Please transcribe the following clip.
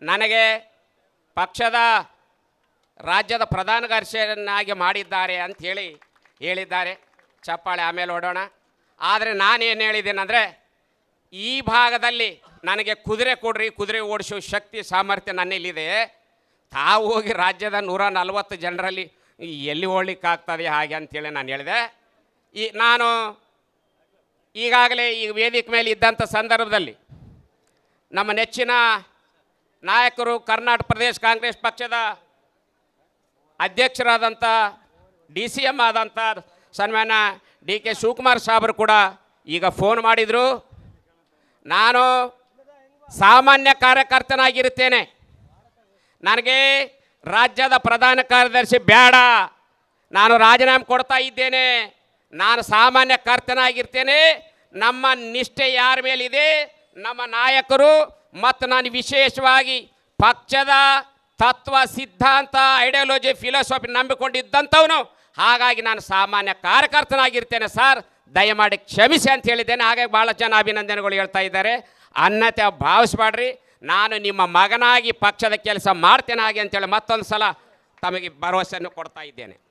ನನಗೆ ಪಕ್ಷದ ರಾಜ್ಯದ ಪ್ರಧಾನ ಕಾರ್ಯದರ್ಶಿಯನ್ನಾಗಿ ಮಾಡಿದ್ದಾರೆ ಅಂಥೇಳಿ ಹೇಳಿದ್ದಾರೆ. ಚಪ್ಪಾಳೆ ಆಮೇಲೆ ಓಡೋಣ. ಆದರೆ ನಾನೇನು ಹೇಳಿದ್ದೇನೆಂದರೆ, ಈ ಭಾಗದಲ್ಲಿ ನನಗೆ ಕುದುರೆ ಕೊಡ್ರಿ, ಕುದುರೆ ಓಡಿಸೋ ಶಕ್ತಿ, ಸಾಮರ್ಥ್ಯ ನನ್ನಲ್ಲಿದೆ. ತಾವು ಹೋಗಿ ರಾಜ್ಯದ ನೂರ ನಲವತ್ತು ಜನರಲ್ಲಿ ಎಲ್ಲಿ ಓಡ್ಲಿಕ್ಕಾಗ್ತದೆ ಹಾಗೆ ಅಂತೇಳಿ ನಾನು ಹೇಳಿದೆ. ಈ ನಾನು ಈಗಾಗಲೇ ಈ ವೇದಿಕೆ ಮೇಲೆ ಇದ್ದಂಥ ಸಂದರ್ಭದಲ್ಲಿ ನಮ್ಮ ನೆಚ್ಚಿನ ನಾಯಕರು ಕರ್ನಾಟಕ ಪ್ರದೇಶ ಕಾಂಗ್ರೆಸ್ ಪಕ್ಷದ ಅಧ್ಯಕ್ಷರಾದಂಥ, ಡಿ ಸಿ ಎಂ ಆದಂಥ ಸನ್ಮಾನ ಡಿ ಕೆ ಶಿವಕುಮಾರ್ ಸಾಹೇಬರು ಕೂಡ ಈಗ ಫೋನ್ ಮಾಡಿದರು. ನಾನು ಸಾಮಾನ್ಯ ಕಾರ್ಯಕರ್ತನಾಗಿರುತ್ತೇನೆ. ನನಗೆ ರಾಜ್ಯದ ಪ್ರಧಾನ ಕಾರ್ಯದರ್ಶಿ ಬೇಡ. ನಾನು ರಾಜೀನಾಮೆ ಕೊಡ್ತಾ ಇದ್ದೇನೆ. ನಾನು ಸಾಮಾನ್ಯ ಕರ್ತನಾಗಿರ್ತೇನೆ. ನಮ್ಮ ನಿಷ್ಠೆ ಯಾರ ಮೇಲಿದೆ? ನಮ್ಮ ನಾಯಕರು ಮತ್ತು ನಾನು ವಿಶೇಷವಾಗಿ ಪಕ್ಷದ ತತ್ವ, ಸಿದ್ಧಾಂತ ಐಡಿಯಾಲಜಿ ಫಿಲಾಸಫಿ ನಂಬಿಕೊಂಡಿದ್ದಂಥವನು. ಹಾಗಾಗಿ ನಾನು ಸಾಮಾನ್ಯ ಕಾರ್ಯಕರ್ತನಾಗಿರ್ತೇನೆ ಸರ್. ದಯಮಾಡಿ ಕ್ಷಮಿಸಿ ಅಂತ ಹೇಳಿದ್ದೇನೆ. ಹಾಗಾಗಿ ಭಾಳ ಜನ ಅಭಿನಂದನೆಗಳು ಹೇಳ್ತಾ ಇದ್ದಾರೆ. ಅನ್ನತೆ ಭಾವಿಸ್ಬೇಡ್ರಿ. ನಾನು ನಿಮ್ಮ ಮಗನಾಗಿ ಪಕ್ಷದ ಕೆಲಸ ಮಾಡ್ತೇನೆ ಹಾಗೆ ಅಂತೇಳಿ ಮತ್ತೊಂದು ಸಲ ತಮಗೆ ಭರವಸೆಯನ್ನು ಕೊಡ್ತಾ ಇದ್ದೇನೆ.